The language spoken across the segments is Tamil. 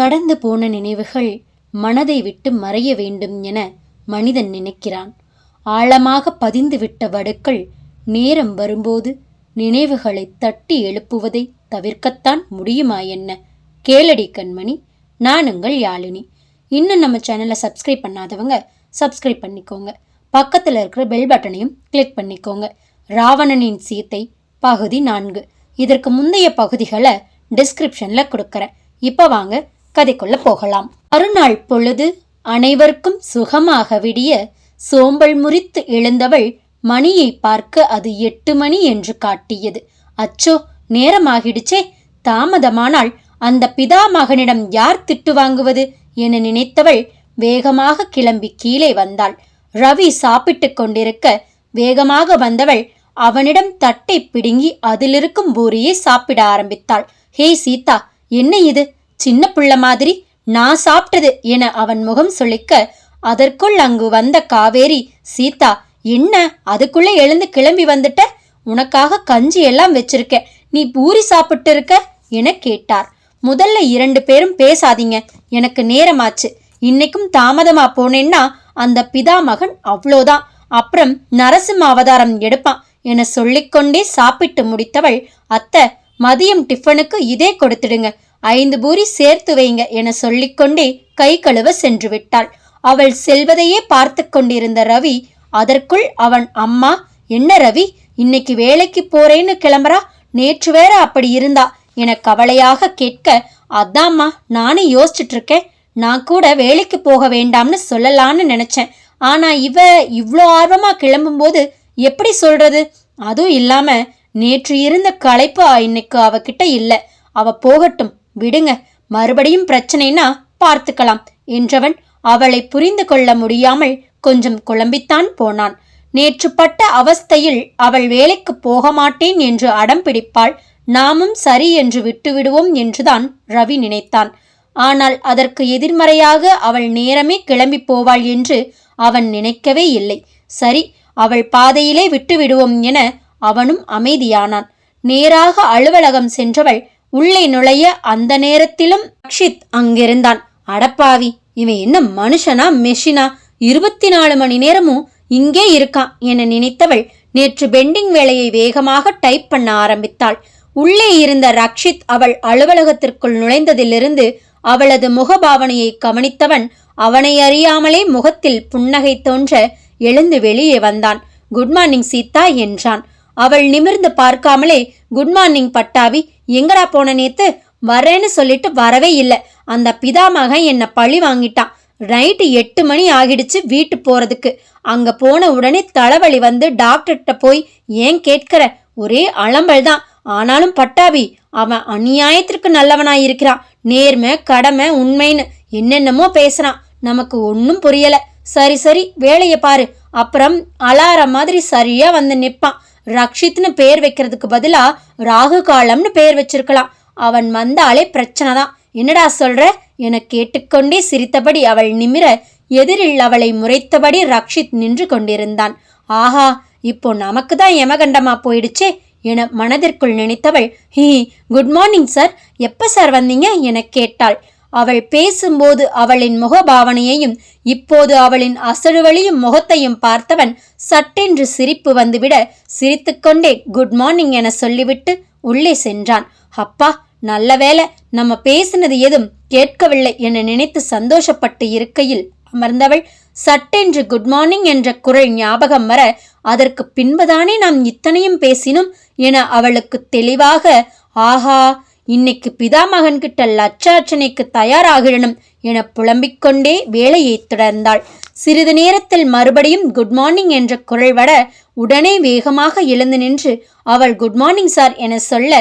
கடந்து போன நினைவுகள் மனதை விட்டு மறைய வேண்டும் என மனிதன் நினைக்கிறான். ஆழமாக பதிந்துவிட்ட வடுக்கள் நேரம் வரும்போது நினைவுகளை தட்டி எழுப்புவதை தவிர்க்கத்தான் முடியுமா என்ன? கேளடி கண்மணி நான் உங்கள் யாழினி. இன்னும் நம்ம சேனலை சப்ஸ்கிரைப் பண்ணாதவங்க சப்ஸ்கிரைப் பண்ணிக்கோங்க. பக்கத்தில் இருக்கிற பெல் பட்டனையும் கிளிக் பண்ணிக்கோங்க. ராவணனின் சீத்தை பகுதி நான்கு. இதற்கு முந்தைய பகுதிகளை டிஸ்கிரிப்ஷனில் கொடுக்குறேன். இப்போ வாங்க கதைக்குள்ள போகலாம். மறுநாள் பொழுது அனைவருக்கும் சுகமாக விடிய சோம்பல் முறித்து எழுந்தவள் மணியை பார்க்க அது எட்டு மணி என்று காட்டியது. அச்சோ நேரமாகிடுச்சே. தாமதமானால் அந்த பிதா மகனிடம் யார் திட்டு வாங்குவது என நினைத்தவள் வேகமாக கிளம்பி கீழே வந்தாள். ரவி சாப்பிட்டுக் கொண்டிருக்க வேகமாக வந்தவள் அவனிடம் தட்டை பிடுங்கி அதிலிருக்கும் பூரியை சாப்பிட ஆரம்பித்தாள். ஹே சீதா என்ன இது? சின்ன புள்ள மாதிரி நான் சாப்பிட்டது என அவன் முகம் சொல்லிக்க அதற்குள் அங்கு வந்த காவேரி சீதா என்ன அதுக்குள்ளே எழுந்து கிளம்பி வந்துட்ட? உனக்காக கஞ்சி எல்லாம் வச்சிருக்கேன். நீ பூரி சாப்பிட்டு இருக்க என கேட்டார். முதல்ல இரண்டு பேரும் பேசாதீங்க. எனக்கு நேரமாச்சு. இன்னைக்கும் தாமதமா போனேன்னா அந்த பிதா மகன் அவ்வளோதான் அப்புறம் நரசிம்ம அவதாரம் எடுப்பான் என சொல்லிக்கொண்டே சாப்பிட்டு முடித்தவள் அத்தை மதியம் டிஃபனுக்கு இதே கொடுத்துடுங்க. ஐந்து பூரி சேர்த்து வைங்க என சொல்லிக்கொண்டே கை கழுவ சென்று விட்டாள் அவள் செல்வதையே பார்த்து கொண்டிருந்த ரவி அதற்குள் அவன் அம்மா என்ன ரவி இன்னைக்கு வேலைக்கு போறேன்னு கிளம்புறா? நேற்று வேற அப்படி இருந்தா என கவலையாக கேட்க அதாம்மா நானும் யோசிச்சுட்டு இருக்கேன் நான் கூட வேலைக்கு போக வேண்டாம்னு சொல்லலான்னு நினைச்சேன். ஆனா இவ இவ்வளோ ஆர்வமா கிளம்பும்போது எப்படி சொல்றது? அதுவும் இல்லாம நேற்று இருந்த களைப்பு இன்னைக்கு அவகிட்ட இல்லை. அவ போகட்டும். விடுங்க மறுபடியும் பிரச்சனைனா பார்த்துக்கலாம் என்றவன் அவளை புரிந்து கொள்ள முடியாமல் கொஞ்சம் குழம்பித்தான் போனான். நேற்று பட்ட அவஸ்தையில் அவள் வேலைக்கு போக மாட்டேன் என்று அடம் பிடிப்பாள் நாமும் சரி என்று விட்டுவிடுவோம் என்றுதான் ரவி நினைத்தான். ஆனால் அதற்கு எதிர்மறையாக அவள் நேரமே கிளம்பி போவாள் என்று அவன் நினைக்கவே இல்லை. சரி அவள் பாதையிலே விட்டுவிடுவோம் என அவனும் அமைதியானான். நேராக அலுவலகம் சென்றவள் உள்ளே நுழைய அந்த நேரத்திலும் ரக்ஷித் அங்கிருந்தான். அடப்பாவி இவன் என்ன மனுஷனா மெஷினா? இருபத்தி நாலு மணி நேரமும் இங்கே இருக்கான் என நினைத்தவள் நேற்று பெண்டிங் வேலையை வேகமாக டைப் பண்ண ஆரம்பித்தாள். உள்ளே இருந்த ரக்ஷித் அவள் அலுவலகத்திற்குள் நுழைந்ததிலிருந்து அவளது முகபாவனையை கவனித்தவன் அவனை அறியாமலே முகத்தில் புன்னகை தோன்ற எழுந்து வெளியே வந்தான். குட் மார்னிங் சீதா என்றான். அவள் நிமிர்ந்து பார்க்காமலே குட் மார்னிங் பட்டாவி. எங்கடா போன நேத்து? வரேன்னு சொல்லிட்டு வரவே இல்லை. அந்த பிதாமகன் என்னை பழி வாங்கிட்டான். நைட்டு எட்டு மணி ஆகிடுச்சு வீட்டு போறதுக்கு. அங்க போன உடனே தலைவலி வந்து டாக்டர்கிட்ட போய் ஏன் கேட்கிற? ஒரே அலம்பல் தான். ஆனாலும் பட்டாவி அவன் அநியாயத்திற்கு நல்லவனாய் இருக்கிறான். நேர்மை கடமை உண்மைன்னு என்னென்னமோ பேசுறான். நமக்கு ஒன்றும் புரியல. சரி சரி வேலையை பாரு. அப்புறம் அலாரம் மாதிரி சரியா வந்து நிற்பான் ரக்ஷித்னு பேர் வைக்கிறதுக்கு பதிலா ராகு காலம்னு பேர் வச்சிருக்கலாம். அவன் வந்தாலே பிரச்சனை தான் என்னடா சொல்ற? என கேட்டுக்கொண்டே சிரித்தபடி அவள் நிமிர எதிரில் அவளை முறைத்தபடி ரக்ஷித் நின்று கொண்டிருந்தான். ஆஹா இப்போ நமக்கு தான் யமகண்டமா போயிடுச்சே என மனதிற்குள் நினைத்தவள் ஹீ குட் மார்னிங் சார். எப்போ சார் வந்தீங்க? என கேட்டாள். அவள் பேசும்போது அவளின் முகபாவனையையும் இப்போது அவளின் அசழுவழியும் முகத்தையும் பார்த்தவன் சட்டென்று சிரிப்பு வந்துவிட சிரித்துக்கொண்டே குட் மார்னிங் என சொல்லிவிட்டு உள்ளே சென்றான். அப்பா நல்ல வேலை நம்ம பேசினது எதுவும் கேட்கவில்லை என நினைத்து சந்தோஷப்பட்டு இருக்கையில் அமர்ந்தவள் சட்டென்று குட் மார்னிங் என்ற குரல் ஞாபகம் வர அதற்கு பின்புதானே நாம் இத்தனையும் பேசினோம் என அவளுக்கு தெளிவாக ஆஹா இன்னைக்கு பிதாமகன்கிட்ட லட்சார்ச்சனைக்கு தயாராகிடணும் என புலம்பிக் கொண்டே வேலையை தொடர்ந்தாள். சிறிது நேரத்தில் மறுபடியும் குட் மார்னிங் என்ற குரல் வட உடனே வேகமாக எழுந்து நின்று அவள் குட் மார்னிங் சார் என சொல்ல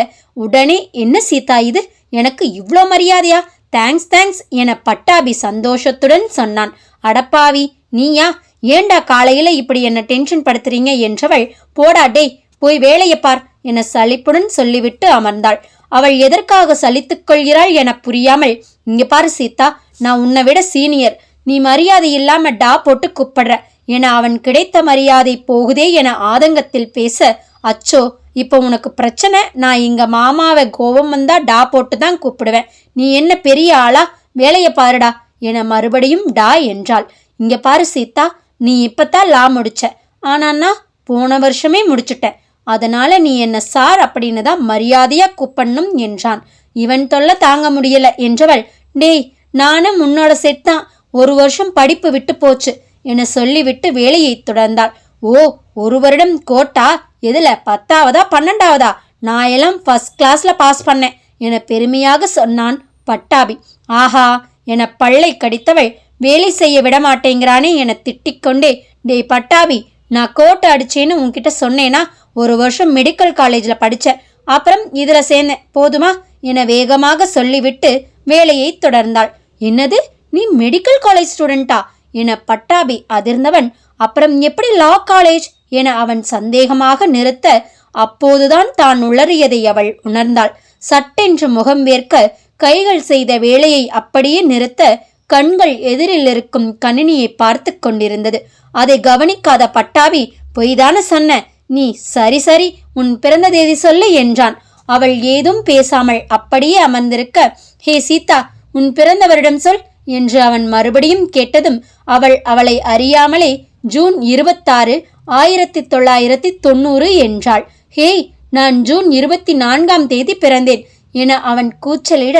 உடனே என்ன சீதா இது? எனக்கு இவ்வளோ மரியாதையா? தேங்க்ஸ் தேங்க்ஸ் என பட்டாபி சந்தோஷத்துடன் சொன்னான். அடப்பாவி நீயா? ஏண்டா காலையில் இப்படி என்ன டென்ஷன் படுத்துறீங்க? என்றவள் போடா டேய் போய் வேலையை பார் என சலிப்புடன் சொல்லிவிட்டு அமர்ந்தாள். அவள் எதற்காக சலித்துக் கொள்கிறாள் என புரியாமல் இங்க பாரு சீதா நான் உன்னை விட சீனியர். நீ மரியாதை இல்லாம டா போட்டு கூப்பிடுற. என அவன் கிடைத்த மரியாதை போகுதே என ஆதங்கத்தில் பேச அச்சோ இப்போ உனக்கு பிரச்சனை? நான் இங்க மாமாவை கோபம் வந்தா டா போட்டு தான் கூப்பிடுவேன். நீ என்ன பெரிய ஆளா? வேலையை பாருடா என மறுபடியும் டா என்றாள். இங்க பாரு சீதா நீ இப்பத்தான் லா முடிச்ச. ஆனான்னா போன வருஷமே முடிச்சுட்டேன் அதனால நீ என்ன சார் அப்படின்னு தான் மரியாதையா கூப்பிடணும் என்றான். இவன் தொல்லை தாங்க முடியல என்றவள் டேய் நானும் உன்னோட செட் தான். ஒரு வருஷம் படிப்பு விட்டு போச்சு என சொல்லிவிட்டு வேலையை தொடர்ந்தாள். ஓ ஒரு வருடம் கோட்டா? எதுல? பத்தாவதா? பன்னெண்டாவதா? நான் எல்லாம் ஃபர்ஸ்ட் கிளாஸ்ல பாஸ் பண்ணேன் என பெருமையாக சொன்னான் பட்டாபி. ஆஹா! என பல்லை கடித்தவள் வேலை செய்ய விட மாட்டேங்கிறானே என திட்டிக்கொண்டே டேய் பட்டாபி நான் கோட்டை அடிச்சேன்னு உன்கிட்ட சொன்னேனா? ஒரு வருஷம் மெடிக்கல் காலேஜில் படித்தேன் அப்புறம் இதில் சேர்ந்தேன். போதுமா? என வேகமாக சொல்லிவிட்டு வேலையை தொடர்ந்தாள். என்னது? நீ மெடிக்கல் காலேஜ் ஸ்டூடெண்டா என பட்டாபி அதிர்ந்தவன் அப்புறம் எப்படி லா காலேஜ் என அவன் சந்தேகமாக நிறுத்த அப்போதுதான் தான் உளறியதை அவள் உணர்ந்தாள். சட்டென்று முகம் வேர்க்க கைகள் செய்த வேலையை அப்படியே நிறுத்த கண்கள் எதிரில் இருக்கும் கணினியை பார்த்து கொண்டிருந்தது. அதை கவனிக்காத பட்டாபி பொய்தான சொன்ன நீ சரி சரி உன் பிறந்த தேதி சொல்லு என்றான். அவள் ஏதும் பேசாமல் அப்படியே அமர்ந்திருக்க ஹே சீதா உன் பிறந்த வருடம் சொல் என்று அவன் மறுபடியும் கேட்டதும் அவள் அவளை அறியாமலே ஜூன் இருபத்தாறு ஆயிரத்தி தொள்ளாயிரத்தி தொண்ணூறு என்றாள். ஹேய் நான் ஜூன் இருபத்தி நான்காம் தேதி பிறந்தேன் என அவன் கூச்சலிட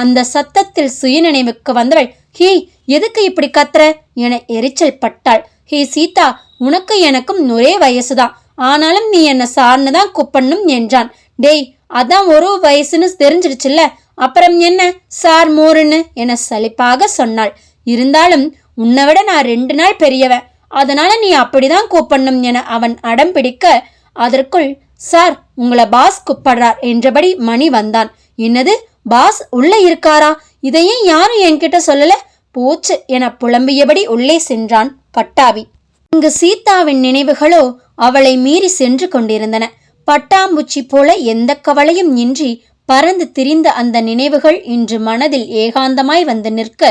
அந்த சத்தத்தில் சுயநினைவுக்கு வந்தவள் ஹே எதுக்கு இப்படி கத்துற? என எரிச்சல் பட்டாள். ஹே சீதா உனக்கு எனக்கும் ஒரே வயசுதான். ஆனாலும் நீ என்னை சார்னு தான் கூப்பிடணும் என்றான். டேய் அதான் ஒரு வயசுன்னு தெரிஞ்சிருச்சுல்ல அப்புறம் என்ன? சார் மோருன்னு என சலிப்பாக சொன்னாள். இருந்தாலும் உன்னை விட நான் ரெண்டு நாள் பெரியவன். அதனால நீ அப்படிதான் கூப்பிடணும் என அவன் அடம் பிடிக்க அதற்குள் சார் உங்களை பாஸ் கூப்பிடுறார் என்றபடி மணி வந்தான். என்னது? பாஸ் உள்ள இருக்காரா? இதையும் யாரும் என்கிட்ட சொல்லல? போச்சு என புலம்பியபடி உள்ளே சென்றான் பட்டாவி. இங்கு சீதாவின் நினைவுகளோ அவளை மீறி சென்று கொண்டிருந்தன. பட்டாம்பூச்சி போல எந்த கவலையும் இன்றி பறந்து திரிந்த அந்த நினைவுகள் இன்று மனதில் ஏகாந்தமாய் வந்து நிற்க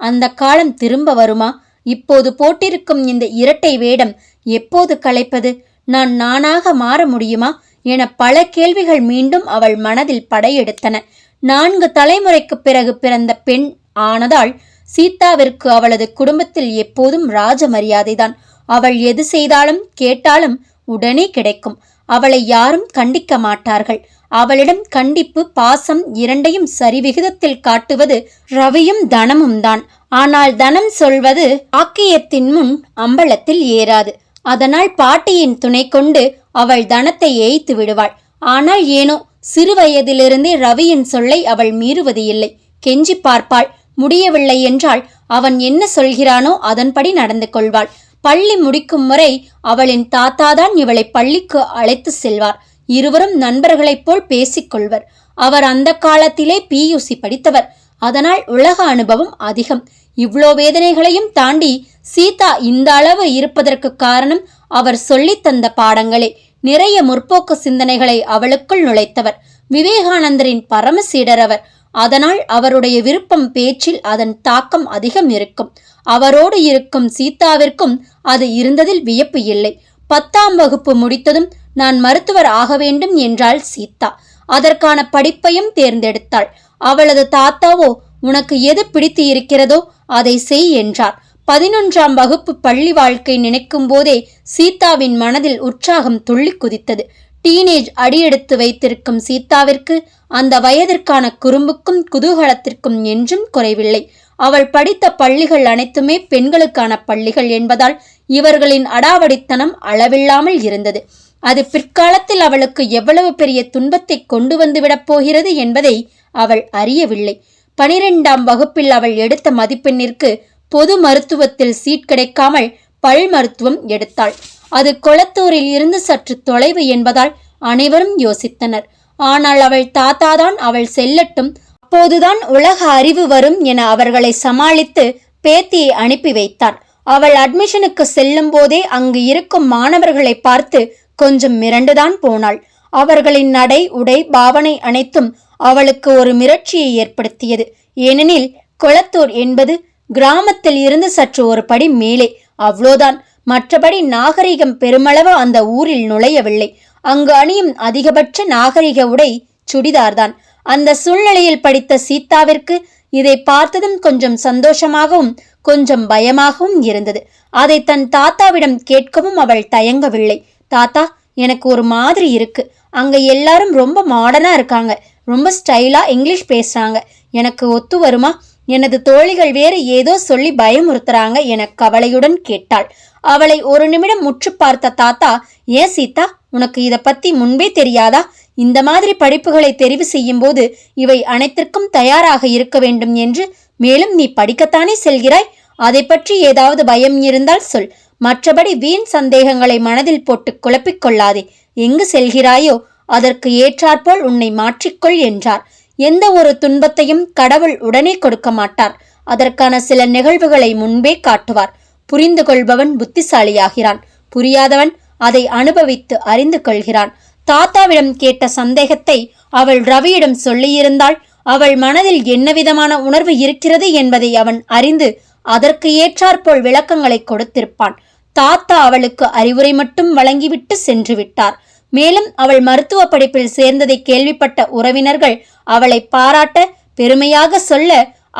அந்த காலம் திரும்ப வருமா? இப்போது போட்டிருக்கும் இந்த இரட்டை வேடம் எப்போது களைப்பது? நான் நானாக மாற முடியுமா? என பல கேள்விகள் மீண்டும் அவள் மனதில் படையெடுத்தன. நான்கு தலைமுறைக்கு பிறகு பிறந்த பெண் ஆனதால் சீதாவிற்கு அவளது குடும்பத்தில் எப்போதும் ராஜ மரியாதைதான் அவள் எது செய்தாலும் கேட்டாலும் உடனே கிடைக்கும். அவளை யாரும் கண்டிக்க மாட்டார்கள். அவளிடம் கண்டிப்பு பாசம் இரண்டையும் சரிவிகிதத்தில் காட்டுவது ரவியும் தனமும் தான். ஆனால் தனம் சொல்வது ஆக்கியத்தின் முன் அம்பலத்தில் ஏறாது. அதனால் பாட்டியின் துணை கொண்டு அவள் தனத்தை ஏய்த்து விடுவாள். ஆனால் ஏனோ சிறு வயதிலிருந்தே ரவியின் சொல்லை அவள் மீறுவது இல்லை. கெஞ்சி பார்ப்பாள். முடியவில்லை என்றால் அவன் என்ன சொல்கிறானோ அதன்படி நடந்து கொள்வாள். பள்ளி முடிக்கும் முறை அவளின் தாத்தாதான் இவளை பள்ளிக்கு அழைத்து செல்வார். இருவரும் நண்பர்களைப் போல் பேசிக்கொள்வர். அவர் அந்த காலத்திலே பியூசி படித்தவர். அதனால் உலக அனுபவம் அதிகம். இவ்வளோ வேதனைகளையும் தாண்டி சீதா இந்த அளவு இருப்பதற்கு காரணம் அவர் சொல்லித்தந்த பாடங்களே. நிறைய முற்போக்கு சிந்தனைகளை அவளுக்குள் நுழைத்தவர். விவேகானந்தரின் பரமசீடர் அவர். அதனால் அவருடைய விருப்பம் பேச்சில் அதன் தாக்கம் அதிகம் இருக்கும். அவரோடு இருக்கும் சீதாவிற்கும் அது இருந்ததில் வியப்பு இல்லை. பத்தாம் வகுப்பு முடித்ததும் நான் மருத்துவர் ஆக வேண்டும் என்றாள் சீதா. அதற்கான படிப்பையும் தேர்ந்தெடுத்தாள். அவளது தாத்தாவோ உனக்கு எது பிடித்து இருக்கிறதோ அதை செய் என்றார். பதினொன்றாம் வகுப்பு பள்ளி வாழ்க்கை நினைக்கும் போதே சீதாவின் மனதில் உற்சாகம் துள்ளி குதித்தது. டீனேஜ் அடியெடுத்து வைத்திருக்கும் சீதாவிற்கு அந்த வயதிற்கான குறும்புக்கும் குதூகலத்திற்கும் என்றும் குறைவில்லை. அவள் படித்த பள்ளிகள் அனைத்துமே பெண்களுக்கான பள்ளிகள் என்பதால் இவர்களின் அடாவடித்தனம் அளவில்லாமல் இருந்தது. அது பிற்காலத்தில் அவளுக்கு எவ்வளவு பெரிய துன்பத்தை கொண்டு வந்துவிடப் போகிறது என்பதை அவள் அறியவில்லை. பனிரெண்டாம் வகுப்பில் அவள் எடுத்த மதிப்பெண்ணிற்கு பொது மருத்துவத்தில் சீட் கிடைக்காமல் பல் மருத்துவம் எடுத்தாள். அது கொளத்தூரில் இருந்து சற்று தொலைவு என்பதால் அனைவரும் யோசித்தனர். ஆனால் அவள் தாத்தாதான் அவள் செல்லட்டும் அப்போதுதான் உலக அறிவு வரும் என அவர்களை சமாளித்து பேத்தியை அனுப்பி வைத்தார். அவள் அட்மிஷனுக்கு செல்லும் போதே அங்கு இருக்கும் மாணவர்களை பார்த்து கொஞ்சம் மிரண்டுதான் போனாள். அவர்களின் நடை உடை பாவனை அனைத்தும் அவளுக்கு ஒரு மிரட்சியை ஏற்படுத்தியது. ஏனெனில் கொளத்தூர் என்பது கிராமத்தில் இருந்து சற்று ஒரு படி மேலே. அவ்வளோதான். மற்றபடி நாகரிகம் பெருமளவு அந்த ஊரில் நுழையவில்லை. அங்கு அணியும் அதிகபட்ச நாகரிக உடை சுடிதார்தான். அந்த சூழ்நிலையில் படித்த சீதாவிற்கு இதை பார்த்ததும் கொஞ்சம் சந்தோஷமாகவும் கொஞ்சம் பயமாகவும் இருந்தது. அதை தன் தாத்தாவிடம் கேட்கவும் அவள் தயங்கவில்லை. தாத்தா எனக்கு ஒரு மாதிரி இருக்கு. அங்க எல்லாரும் ரொம்ப மாடர்னா இருக்காங்க. ரொம்ப ஸ்டைலா இங்கிலீஷ் பேசுறாங்க. எனக்கு ஒத்து வருமா எனது தோழிகள் வேறு ஏதோ சொல்லி பயமுறுத்துறாங்க என கவலையுடன் கேட்டாள். அவளை ஒரு நிமிடம் முற்று பார்த்த தாத்தா ஏன் சீதா உனக்கு இதை பத்தி முன்பே தெரியாதா? இந்த மாதிரி படிப்புகளை தெரிவு செய்யும் போது இவை அனைத்திற்கும் தயாராக இருக்க வேண்டும் என்று மேலும் நீ படிக்கத்தானே செல்கிறாய்? அதை பற்றி ஏதாவது பயம் இருந்தால் சொல். மற்றபடி வீண் சந்தேகங்களை மனதில் போட்டு குழப்பிக் கொள்ளாதே. எங்கு செல்கிறாயோ அதற்கு ஏற்றாற்போல் உன்னை மாற்றிக்கொள் என்றார். எந்த ஒரு துன்பத்தையும் கடவுள் உடனே கொடுக்க மாட்டார். அதற்கான சில நிகழ்வுகளை முன்பே காட்டுவார். புரிந்து கொள்பவன் புத்திசாலியாகிறான். புரியாதவன் அதை அனுபவித்து அறிந்து கொள்கிறான் தாத்தாவிடம் கேட்ட சந்தேகத்தை அவள் ரவியிடம் சொல்லியிருந்தால் அவள் மனதில் என்னவிதமான உணர்வு இருக்கிறது என்பதை அவன் அறிந்து அதற்கு ஏற்றாற்போல் விளக்கங்களை கொடுத்திருப்பான். தாத்தா அவளுக்கு அறிவுரை மட்டும் வழங்கிவிட்டு சென்று விட்டார் மேலும் அவள் மருத்துவ படிப்பில் சேர்ந்ததை கேள்விப்பட்ட உறவினர்கள் அவளை பாராட்ட பெருமையாக சொல்ல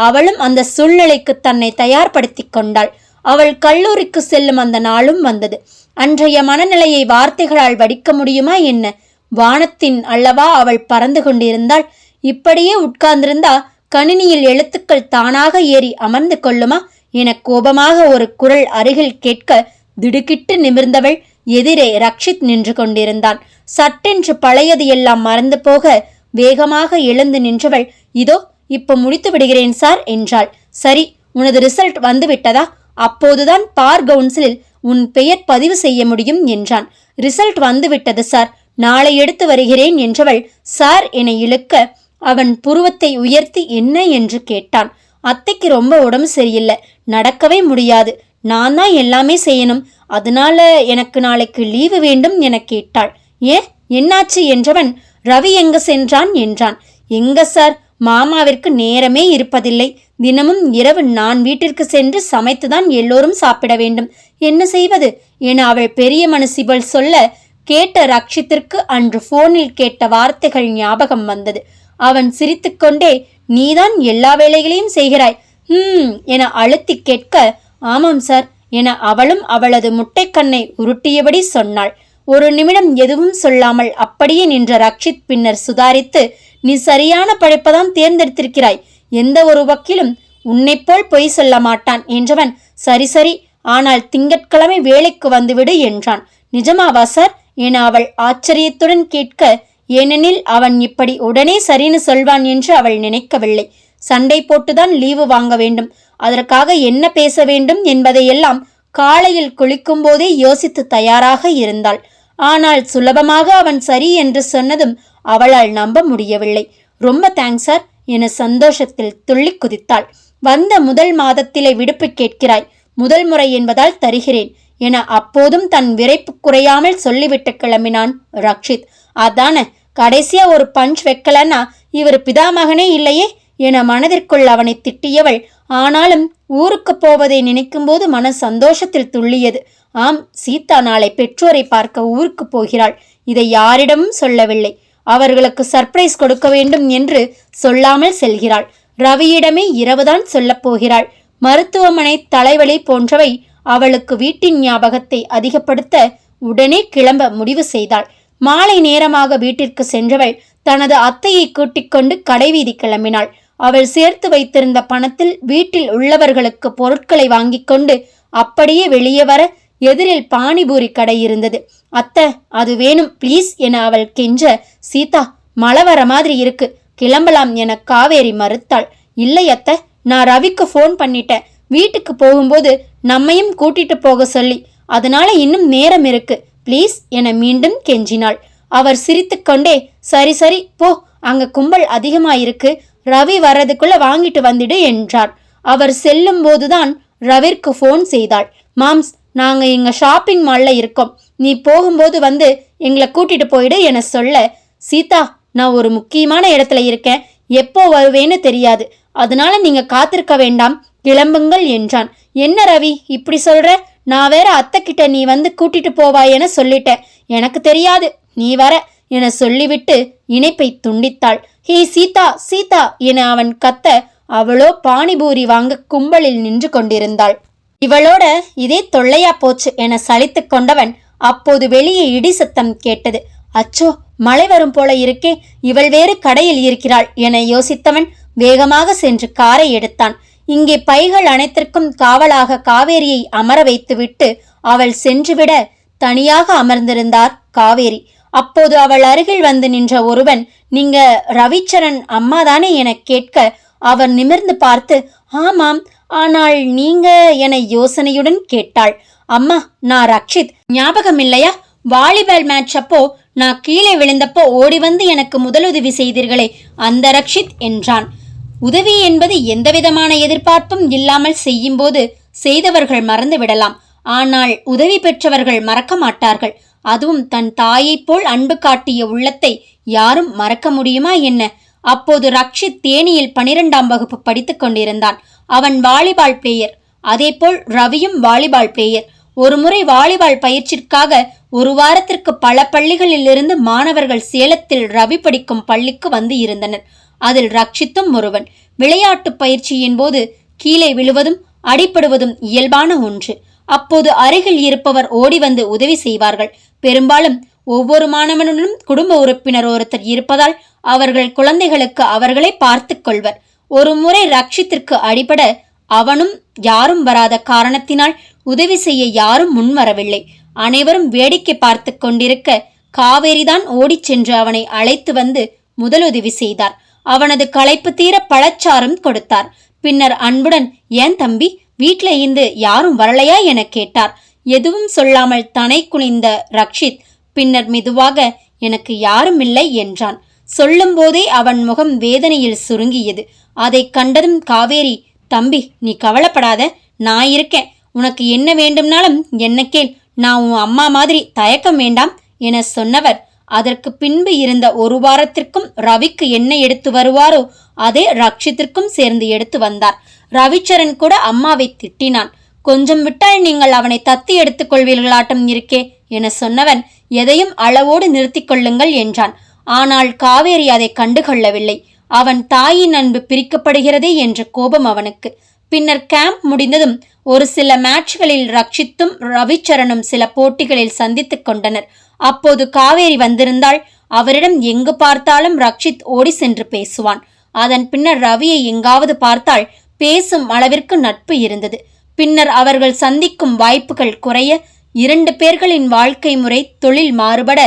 அவளும் அந்த சூழ்நிலைக்கு தன்னை தயார்படுத்திக் கொண்டாள். அவள் கல்லூரிக்கு செல்லும் அந்த நாளும் வந்தது. அன்றைய மனநிலையை வார்த்தைகளால் வடிக்க முடியுமா என்ன? வானத்தின் அல்லவா அவள் பறந்து கொண்டிருந்தாள்? இப்படியே உட்கார்ந்திருந்தா கணினியில் எழுத்துக்கள் தானாக ஏறி அமர்ந்து கொள்ளுமா? என கோபமாக ஒரு குரல் அருகில் கேட்க திடுக்கிட்டு நிமிர்ந்தவள் எதிரே ரக்ஷித் நின்று கொண்டிருந்தான். சட்டென்று பழையது எல்லாம் மறந்து போக வேகமாக எழுந்து நின்றவள் இதோ இப்ப முடித்து விடுகிறேன் சார் என்றாள். சரி உனது ரிசல்ட் வந்து விட்டதா அப்போதுதான் பார் கவுன்சிலில் உன் பெயர் பதிவு செய்ய முடியும் என்றான். ரிசல்ட் வந்துவிட்டது சார். நாளை எடுத்து வருகிறேன் என்றவள் சார் என இழுக்க அவன் புருவத்தை உயர்த்தி என்ன என்று கேட்டான். அத்தைக்கு ரொம்ப உடம்பு சரியில்லை நடக்கவே முடியாது. நான் தான் எல்லாமே செய்யணும். அதனால எனக்கு நாளைக்கு லீவு வேண்டும் என கேட்டாள். ஏன் என்னாச்சு என்றவன் ரவி எங்க சென்றான் என்றான். எங்க சார்? மாமாவிற்கு நேரமே இருப்பதில்லை. தினமும் இரவு நான் வீட்டிற்கு சென்று சமைத்துதான் எல்லோரும் சாப்பிட வேண்டும். என்ன செய்வது? என அவள் பெரிய மனசிபல் சொல்ல கேட்ட ரக்ஷித்திற்கு அன்று போனில் கேட்ட வார்த்தைகள் ஞாபகம் வந்தது. அவன் சிரித்துக்கொண்டே நீதான் எல்லா வேலைகளையும் செய்கிறாய். ஹம் என அழுத்தி கேட்க ஆமாம் சார் என அவளும் அவளது முட்டைக்கண்ணை உருட்டியபடி சொன்னாள். ஒரு நிமிடம் எதுவும் சொல்லாமல் அப்படியே நின்ற ரக்ஷித் பின்னர் சுதாரித்து நீ சரியான படைப்பதான் தேர்ந்தெடுத்திருக்கிறாய். எந்த ஒரு வக்கீலும் உன்னைப்போல் பொய் சொல்ல மாட்டான் என்றவன் சரி சரி ஆனால் திங்கட்கிழமை வேலைக்கு வந்துவிடு என்றான். நிஜமாவா சார் என அவள் ஆச்சரியத்துடன் கேட்க ஏனெனில் அவன் இப்படி உடனே சரின்னு சொல்வான் என்று அவள் நினைக்கவில்லை. சண்டை போட்டுதான் லீவு வாங்க வேண்டும். அதற்காக என்ன பேச வேண்டும் என்பதையெல்லாம் காலையில் குளிக்கும் போதே யோசித்து தயாராக இருந்தாள். ஆனால் சுலபமாக அவன் சரி என்று சொன்னதும் அவளால் நம்ப முடியவில்லை. ரொம்ப தேங்க்ஸ் சார். என சந்தோஷத்தில் துள்ளி குதித்தாள். வந்த முதல் மாதத்திலே விடுப்பு கேட்கிறாய். முதல் முறை என்பதால் தருகிறேன் என அப்போதும் தன் விரைப்பு குறையாமல் சொல்லிவிட்டு கிளம்பினான் ரக்ஷித். அதான கடைசியா ஒரு பஞ்ச் வைக்கலன்னா இவர் பிதாமகனே இல்லையே என மனதிற்குள் அவனை திட்டியவள். ஆனாலும் ஊருக்கு போவதை நினைக்கும்போது மன சந்தோஷத்தில் துள்ளியது. ஆம் சீதா நாளை பெற்றோரை பார்க்க ஊருக்கு போகிறாள். இதை யாரிடமும் சொல்லவில்லை. அவர்களுக்கு சர்ப்ரைஸ் கொடுக்க வேண்டும் என்று சொல்லாமல் செல்கிறாள். ரவியிடமே இரவுதான் சொல்லப் போகிறாள். மருத்துவமனை தலைவலி போன்றவை அவளுக்கு வீட்டின் ஞாபகத்தை அதிகப்படுத்த உடனே கிளம்ப முடிவு செய்தாள். மாலை நேரமாக வீட்டிற்கு சென்றவள் தனது அத்தையை கூட்டிக் கொண்டு கடைவீதி கிளம்பினாள். அவள் சேர்த்து வைத்திருந்த பணத்தில் வீட்டில் உள்ளவர்களுக்கு பொருட்களை வாங்கிக் கொண்டு அப்படியே வெளியே வர எதிரில் பானிபூரி கடை இருந்தது. அத்தை அது வேணும் ப்ளீஸ் என அவள் கெஞ்ச சீதா மழை வர மாதிரி இருக்கு கிளம்பலாம் என காவேரி மறுத்தாள். இல்லை அத்தை நான் ரவிக்கு ஃபோன் பண்ணிட்டேன். வீட்டுக்கு போகும்போது நம்மையும் கூட்டிட்டு போக சொல்லி அதனால இன்னும் நேரம் இருக்கு ப்ளீஸ் என மீண்டும் கெஞ்சினாள். அவர் சிரித்துக்கொண்டே சரி சரி போ அங்க கும்பல் அதிகமாயிருக்கு ரவி வர்றதுக்குள்ள வாங்கிட்டு வந்துடு என்றார். அவர் செல்லும் போதுதான் ரவிற்கு ஃபோன் செய்தாள். மாம்ஸ் நாங்கள் எங்கள் ஷாப்பிங் மால்ல இருக்கோம். நீ போகும்போது வந்து எங்களை கூட்டிகிட்டு போயிடு என சொல்ல சீதா நான் ஒரு முக்கியமான இடத்துல இருக்கேன். எப்போ வருவேன்னு தெரியாது. அதனால நீங்கள் காத்திருக்க வேண்டாம். கிளம்புங்கள் என்றான். என்ன ரவி இப்படி சொல்கிற நான் வேற அத்தைக்கிட்ட நீ வந்து கூட்டிட்டு போவாய் என சொல்லிட்டேன். எனக்கு தெரியாது. நீ வர என சொல்லிவிட்டு இணைப்பை துண்டித்தாள். ஹே சீதா சீதா என அவன் கத்த அவளோ பானிபூரி வாங்க கும்பலில் நின்று கொண்டிருந்தாள். இவளோட இதே தொல்லையா போச்சு என சலித்து கொண்டவன் அப்போது வெளியே இடி சத்தம் கேட்டது. அச்சோ மழை வரும் போல இருக்கே இவள் வேறு கடையில் இருக்கிறாள் என யோசித்தவன் வேகமாக சென்று காரை எடுத்தான். இங்கே பைகள் அனைத்திற்கும் காவலாக காவேரியை அமர வைத்துவிட்டு அவள் சென்றுவிட தனியாக அமர்ந்திருந்தார் காவேரி. அப்போது அவள் அருகில் வந்து நின்ற ஒருவன் நீங்க ரவிச்சரன் அம்மாதானே? என கேட்க அவர் நிமிர்ந்து பார்த்து ஆமாம் ஆனால் நீங்க என யோசனையுடன் கேட்டாள். அம்மா நான் ரக்ஷித். ஞாபகம் இல்லையா வாலிபால் மேட்ச் அப்போ நான் கீழே விழுந்தப்போ ஓடி வந்து எனக்கு முதலுதவி செய்தீர்களே அந்த ரக்ஷித் என்றான். உதவி என்பது எந்தவிதமான எதிர்பார்ப்பும் இல்லாமல் செய்யும்போது செய்தவர்கள் மறந்து விடலாம். ஆனால் உதவி பெற்றவர்கள் மறக்க மாட்டார்கள். அதுவும் தன் தாயைப் போல் அன்பு காட்டிய உள்ளத்தை யாரும் மறக்க முடியுமா என்ன? அப்போது ரக்ஷித் தேனியில் பனிரெண்டாம் வகுப்பு படித்துக் கொண்டிருந்தான். அவன் வாலிபால் பிளேயர் அதேபோல் ரவியும் வாலிபால் பிளேயர் ஒருமுறை வாலிபால் பயிற்சிற்காக ஒரு வாரத்திற்கு பல பள்ளிகளிலிருந்து மாணவர்கள் சேலத்தில் ரவி படிக்கும் பள்ளிக்கு வந்து இருந்தனர். அதில் ரக்ஷித்தும் ஒருவன். விளையாட்டு பயிற்சியின் போது கீழே விழுவதும் அடிபடுவதும் இயல்பான ஒன்று. அப்போது அருகில் இருப்பவர் ஓடி வந்து உதவி செய்வார்கள். பெரும்பாலும் ஒவ்வொரு மாணவனுடனும் குடும்ப உறுப்பினர் ஒருத்தர் இருப்பதால் அவர்கள் குழந்தைகளுக்கு அவர்களே பார்த்துக் கொள்வர். ஒரு முறை ரக்ஷித்திற்கு அடிபட அவனும் யாரும் வராத காரணத்தினால் உதவி செய்ய யாரும் முன்வரவில்லை. அனைவரும் வேடிக்கை பார்த்து கொண்டிருக்க காவேரிதான் ஓடிச் சென்று அவனை அழைத்து வந்து முதலுதவி செய்தார். அவனது களைப்பு தீர பழச்சாரம் கொடுத்தார். பின்னர் அன்புடன் ஏன் தம்பி வீட்ல இருந்து யாரும் வரலையா? என கேட்டார். எதுவும் சொல்லாமல் தனை குனிந்த ரக்ஷித் பின்னர் மெதுவாக எனக்கு யாரும் இல்லை என்றான். சொல்லும்போதே அவன் முகம் வேதனையில் சுருங்கியது. அதைக் கண்டதும் காவேரி தம்பி நீ கவலைப்படாத நான் இருக்கேன். உனக்கு என்ன வேண்டும்னாலும் என்ன கேள். நான் உன் அம்மா மாதிரி தயக்கம் வேண்டாம் என சொன்னவர். அதற்கு பின்பு இருந்த ஒரு வாரத்திற்கும் ரவிக்கு என்ன எடுத்து வருவாரோ அதே ரக்ஷித்திற்கும் சேர்ந்து எடுத்து வந்தார். ரவிச்சரன் கூட அம்மாவை திட்டினான். கொஞ்சம் விட்டால் நீங்கள் அவனை தத்தி எடுத்துக் கொள்வீர்களாட்டம் இருக்கே என சொன்னவன் எதையும் அளவோடு நிறுத்திக் கொள்ளுங்கள் என்றான். ஆனால் காவேரி அதை கண்டுகொள்ளவில்லை. அவன் தாயின் அன்பு பிரிக்கப்படுகிறதே என்ற கோபம் அவனுக்கு. பின்னர் கேம்ப் முடிந்ததும் ஒரு சில மேட்ச்களில் ரக்ஷித்தும் ரவிச்சரணும் சில போட்டிகளில் சந்தித்துக் கொண்டனர். அப்போது காவேரி வந்திருந்தால் அவரிடம் எங்கு பார்த்தாலும் ரக்ஷித் ஓடி சென்று பேசுவான். அதன் பின்னர் ரவியை எங்காவது பார்த்தால் பேசும் அளவிற்கு நட்பு இருந்தது. பின்னர் அவர்கள் சந்திக்கும் வாய்ப்புகள் குறைய இரண்டு பேர்களின் வாழ்க்கை முறை தொழில் மாறுபட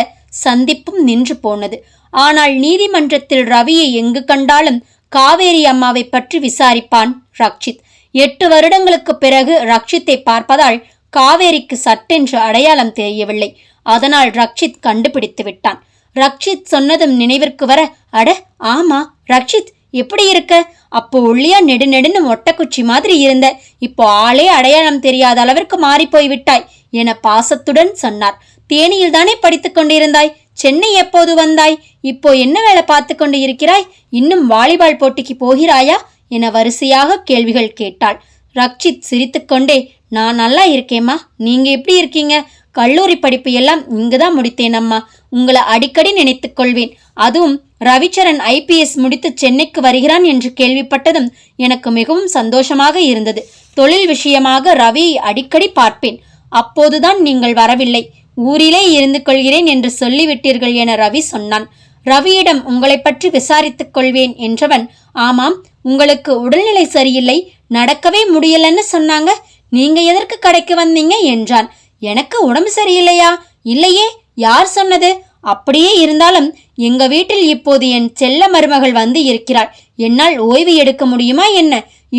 சந்திப்பும் நின்று போனது. ஆனால் நீதிமன்றத்தில் ரவியை எங்கு கண்டாலும் காவேரி அம்மாவை பற்றி விசாரிப்பான் ரக்ஷித். எட்டு வருடங்களுக்கு பிறகு ரக்ஷித்தை பார்ப்பதால் காவேரிக்கு சட்டென்று அடையாளம் தெரியவில்லை. அதனால் ரக்ஷித் கண்டுபிடித்து விட்டான். ரக்ஷித் சொன்னதும் நினைவிற்கு வர அட ஆமா ரக்ஷித் எப்படி இருக்க? அப்போ ஒல்லியா நெடு நெடுன்னு மொட்டைக்குச்சி மாதிரி இருந்த இப்போ ஆளே அடையாளம் தெரியாத அளவிற்கு மாறி போய் விட்டாய் என பாசத்துடன் சொன்னார். தேனியில் தானே படித்துக் கொண்டிருந்தாய்? சென்னை எப்போது வந்தாய்? இப்போ என்ன வேலை பார்த்து கொண்டு இருக்கிறாய்? இன்னும் வாலிபால் போட்டிக்கு போகிறாயா? என வரிசையாக கேள்விகள் கேட்டாள். ரக்ஷித் சிரித்துக்கொண்டே நான் நல்லா இருக்கேம்மா. நீங்க எப்படி இருக்கீங்க? கல்லூரி படிப்பு எல்லாம் இங்குதான் முடித்தேன் அம்மா. உங்களை அடிக்கடி நினைத்துக் கொள்வேன். அதுவும் ரவிச்சரன் ஐபிஎஸ் முடித்து சென்னைக்கு வருகிறான் என்று கேள்விப்பட்டதும் எனக்கு மிகவும் சந்தோஷமாக இருந்தது. தொழில் விஷயமாக ரவியை அடிக்கடி பார்ப்பேன். அப்போதுதான் நீங்கள் வரவில்லை. ஊரிலே இருந்து கொள்கிறேன் என்று சொல்லிவிட்டீர்கள் என ரவி சொன்னான். ரவியிடம் உங்களை பற்றி விசாரித்துக் கொள்வேன் என்றவன் ஆமாம் உங்களுக்கு உடல்நிலை சரியில்லை நடக்கவே முடியலன்னு சொன்னாங்க நீங்க எதற்கு கடைக்கு வந்தீங்க என்றான். எனக்கு உடம்பு சரியில்லையா? இல்லையே யார் சொன்னது? அப்படியே இருந்தாலும் எங்க வீட்டில் இப்போது என் செல்ல மருமகள் வந்து இருக்கிறாள். என்னால் ஓய்வு எடுக்க முடியுமா என்ன?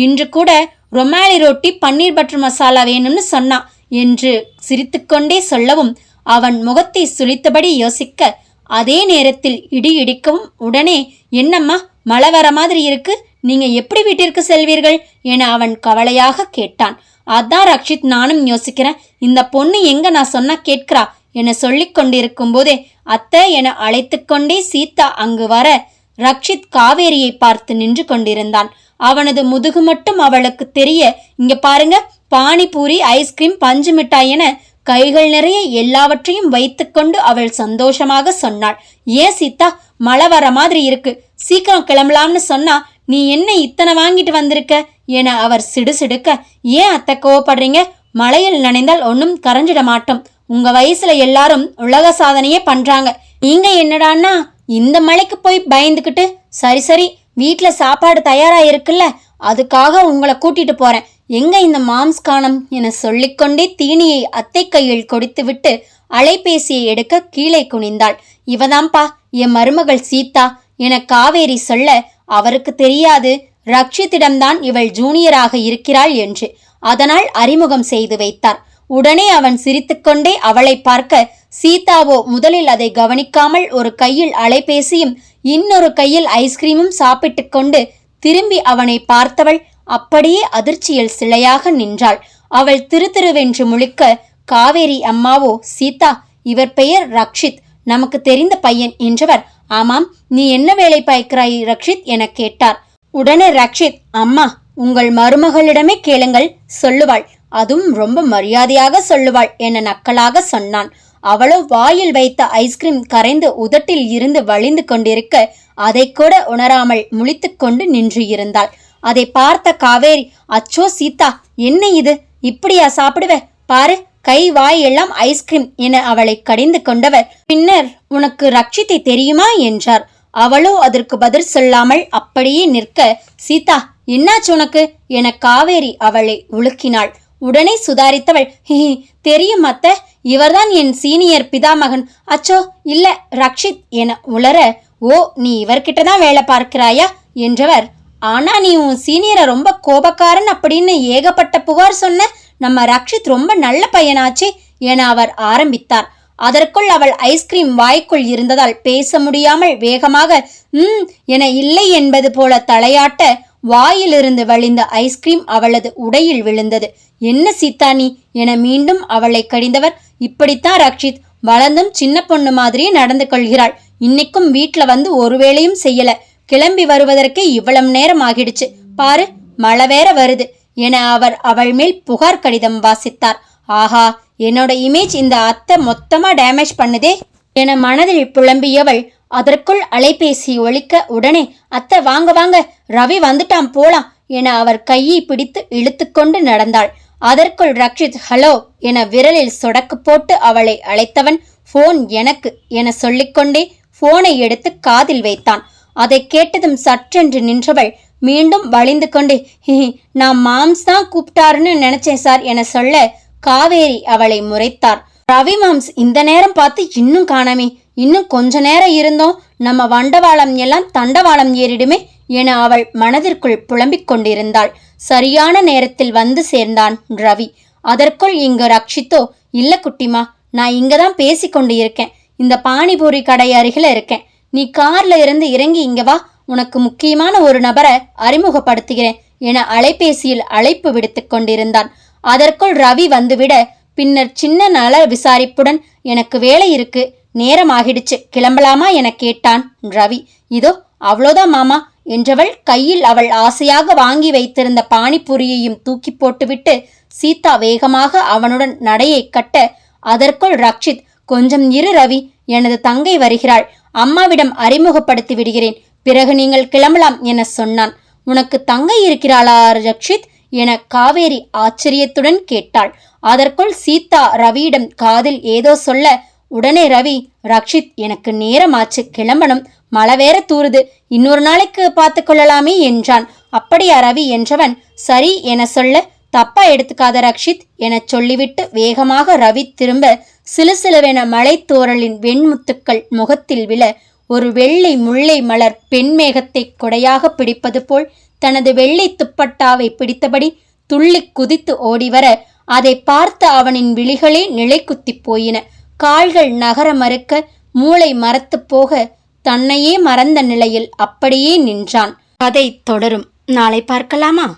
இன்று கூட ரொமாலி ரொட்டி பன்னீர் பட்டர் மசாலா வேணும்னு சொன்னான் என்று சிரித்துக்கொண்டே சொல்லவும் அவன் முகத்தை சுளித்தபடி யோசிக்க அதே நேரத்தில் இடி இடிக்கவும் உடனே என்னம்மா மழை வர மாதிரி இருக்கு? நீங்க எப்படி வீட்டிற்கு செல்வீர்கள்? என அவன் கவலையாக கேட்டான். அதான் ரக்ஷித் நானும் யோசிக்கிறேன். இந்த பொண்ணு எங்க நான் சொன்னா கேட்கிறா? என சொல்லிக் கொண்டிருக்கும் போதே அத்தை என அழைத்துக்கொண்டே சீதா அங்கு வர ரக்ஷித் காவேரியை பார்த்து நின்று கொண்டிருந்தான். அவனது முதுகு மட்டும் அவளுக்கு தெரிய இங்க பாருங்க பானிபூரி ஐஸ்கிரீம் பஞ்சு மிட்டாய் என கைகள் நிறைய எல்லாவற்றையும் வைத்துக்கொண்டு அவள் சந்தோஷமாக சொன்னாள். ஏன் சீதா? மழை வர மாதிரி இருக்கு. சீக்கிரம் கிளம்பலாம்னு சொன்னா நீ என்ன இத்தனை வாங்கிட்டு வந்திருக்க? என அவர் சிடுசிடுக்க ஏன் அத்தை கோவப்படுறீங்க? மழையில் நனைந்தால் ஒன்றும் கரைஞ்சிட மாட்டோம். உங்க வயசுல எல்லாரும் உலக சாதனையே பண்றாங்க. நீங்க என்னடான்னா இந்த மழைக்கு போய் பயந்துக்கிட்டு சரி சரி வீட்டில் சாப்பாடு தயாரா இருக்குல்ல அதுக்காக உங்களை கூட்டிட்டு போறேன். எங்க இந்த மாம்ஸ் காணம் என சொல்லிக்கொண்டே தீனியை அத்தை கையில் கொடுத்துவிட்டு அலைபேசியை எடுக்க கீழே குனிந்தாள். இவதாம்பா என் மருமகள் சீதா என காவேரி சொல்ல அவருக்கு தெரியாது ரக்ஷித்திடம்தான் இவள் ஜூனியராக இருக்கிறாள் என்று. அதனால் அறிமுகம் செய்து வைத்தார். உடனே அவன் சிரித்துக்கொண்டே அவளை பார்க்க சீதாவோ முதலில் அதை கவனிக்காமல் ஒரு கையில் அலைபேசியும் இன்னொரு கையில் ஐஸ்கிரீமும் சாப்பிட்டு கொண்டு திரும்பி அவனை பார்த்தவள் அப்படியே அதிர்ச்சியில் சிலையாக நின்றாள். அவள் திரு திருவென்று முழிக்க காவேரி அம்மாவோ சீதா இவர் பெயர் ரக்ஷித். நமக்கு தெரிந்த பையன் என்றவர். ஆமாம் நீ என்ன வேலை பார்க்கிறாய் ரக்ஷித்? என கேட்டார். உடனே ரக்ஷித் அம்மா உங்கள் மருமகளிடமே கேளுங்கள் சொல்லுவாள். அதுவும் ரொம்ப மரியாதையாக சொல்லுவாள் என நக்கலாக சொன்னான். அவளோ வாயில் வைத்த ஐஸ்கிரீம் கரைந்து உதட்டில் இருந்து வழிந்து கொண்டிருக்க அதை கூட உணராமல் முழித்துக்கொண்டு நின்று இருந்தாள். அதை பார்த்த காவேரி அச்சோ சீதா என்ன இது? இப்படியா சாப்பிடுவ? பாரு கை வாய் எல்லாம் ஐஸ்கிரீம் என அவளை கடிந்து கொண்டவர். பின்னர் உனக்கு ரட்சித்தை தெரியுமா? என்றார். அவளோ அதற்கு பதில் சொல்லாமல் அப்படியே நிற்க சீதா என்னாச்சு உனக்கு? என காவேரி அவளை உலுக்கினாள். உடனே சுதாரித்தவள். ஹி தெரியும் அத்த இவர்தான் என் சீனியர் பிதாமகன். அச்சோ இல்ல ரக்ஷித் என உளர ஓ நீ இவர்கிட்ட தான் வேலை பார்க்கிறாயா? என்றவர் ஆனா நீ உன் சீனியரை ரொம்ப கோபக்காரன் அப்படின்னு ஏகப்பட்ட புகார் சொன்ன நம்ம ரக்ஷித் ரொம்ப நல்ல பையனாச்சே என அவர் ஆரம்பித்தார். அதற்குள் அவள் ஐஸ்கிரீம் வாய்க்குள் இருந்ததால் பேச முடியாமல் வேகமாக ம் என இல்லை என்பது போல தலையாட்ட வாயிலிருந்து வழிந்த ஐஸ்கிரீம் அவளது உடையில் விழுந்தது. என்ன சீத்தானி நீ? என மீண்டும் அவளை கடிந்தவர். இப்படித்தான் ரக்ஷித் வளர்ந்தும் சின்ன பொண்ணு மாதிரியே நடந்து கொள்கிறாள். இன்னைக்கும் வீட்ல வந்து ஒரு வேளையும் செய்யல. கிளம்பி வருவதற்கே இவ்வளவு நேரம் ஆகிடுச்சு. பாரு மழை வேற வருது என அவர் அவள் மேல் புகார் கடிதம் வாசித்தார். ஆஹா என்னோட இமேஜ் இந்த அத்தை மொத்தமா டேமேஜ் பண்ணுதே என மனதில் புலம்பியவள் அதற்குள் அலைபேசி ஒழிக்க உடனே அத்தை வாங்க வாங்க ரவி வந்துட்டான் போலாம் என அவர் கையை பிடித்து இழுத்துக்கொண்டு நடந்தாள். அதற்குள் ரக்ஷித் ஹலோ என விரலில் சொடக்கு போட்டு அவளை அழைத்தவன் ஃபோன் எனக்கு என சொல்லிக்கொண்டே போனை எடுத்து காதில் வைத்தான். அதை கேட்டதும் சற்றென்று நின்றவள் மீண்டும் வழிந்து கொண்டே "ஹி, நான் மாம்ஸ் தான் கூப்பிட்டாருன்னு நினைச்சேன் சார் என சொல்ல காவேரி அவளை முறைத்தார். ரவி மாம்ஸ் இந்த நேரம் பார்த்து இன்னும் காணாமே இன்னும் கொஞ்ச நேரம் இருந்தோம். நம்ம வண்டவாளம் எல்லாம் தண்டவாளம் ஏறிடுமே என அவள் மனதிற்குள் புலம்பிக் கொண்டிருந்தாள். சரியான நேரத்தில் வந்து சேர்ந்தான் ரவி. அதற்குள் இங்கு ரக்ஷித்தோ இல்ல குட்டிமா நான் இங்க தான் பேசிக்கொண்டு இருக்கேன் இந்த பானிபூரி கடை அருகில இருக்கேன். நீ கார்ல இருந்து இறங்கி இங்க வா. உனக்கு முக்கியமான ஒரு நபரை அறிமுகப்படுத்துகிறேன் என அலைபேசியில் அழைப்பு விடுத்து கொண்டிருந்தான். அதற்குள் ரவி வந்துவிட பின்னர் சின்ன நல விசாரிப்புடன் எனக்கு வேலை இருக்கு. நேரம் ஆகிடுச்சு கிளம்பலாமா என கேட்டான் ரவி. இதோ அவ்வளோதான் மாமா. என்றவள் கையில் அவள் ஆசையாக வாங்கி வைத்திருந்த பானிபூரியையும் தூக்கி போட்டுவிட்டு சீதா வேகமாக அவனுடன் நடையை கட்ட அதற்குள் ரக்ஷித் கொஞ்சம் இரு ரவி எனது தங்கை வருகிறாள். அம்மாவிடம் அறிமுகப்படுத்தி விடுகிறேன். பிறகு நீங்கள் கிளம்பலாம் என சொன்னான். உனக்கு தங்கை இருக்கிறாளா ரக்ஷித்? என காவேரி ஆச்சரியத்துடன் கேட்டாள். அதற்குள் சீதா ரவியிடம் காதில் ஏதோ சொல்ல உடனே ரவி ரக்ஷித் எனக்கு நேரமாச்சு கிளம்பணும். மழை வேற தூறுது இன்னொரு நாளைக்கு பார்த்து கொள்ளலாமே என்றான். அப்படியா ரவி என்றவன் சரி என சொல்ல. தப்பா எடுத்துக்காத ரக்ஷித் எனச் சொல்லிவிட்டு வேகமாக ரவி திரும்ப சிலுசிலுவென மலைத்தோரலின் வெண்முத்துக்கள் முகத்தில் விழ ஒரு வெள்ளை முல்லை மலர் பெண்மேகத்தை கொடையாக பிடிப்பது போல் தனது வெள்ளை துப்பட்டாவை பிடித்தபடி துள்ளி குதித்து ஓடிவர அதை பார்த்த அவனின் விழிகளே நிலைக்குத்திப் போயின. கால்கள் நகர மறுக்க மூளை மரத்துப் போக தன்னையே மறந்த நிலையில் அப்படியே நின்றான். கதை தொடரும். நாளை பார்க்கலாமா?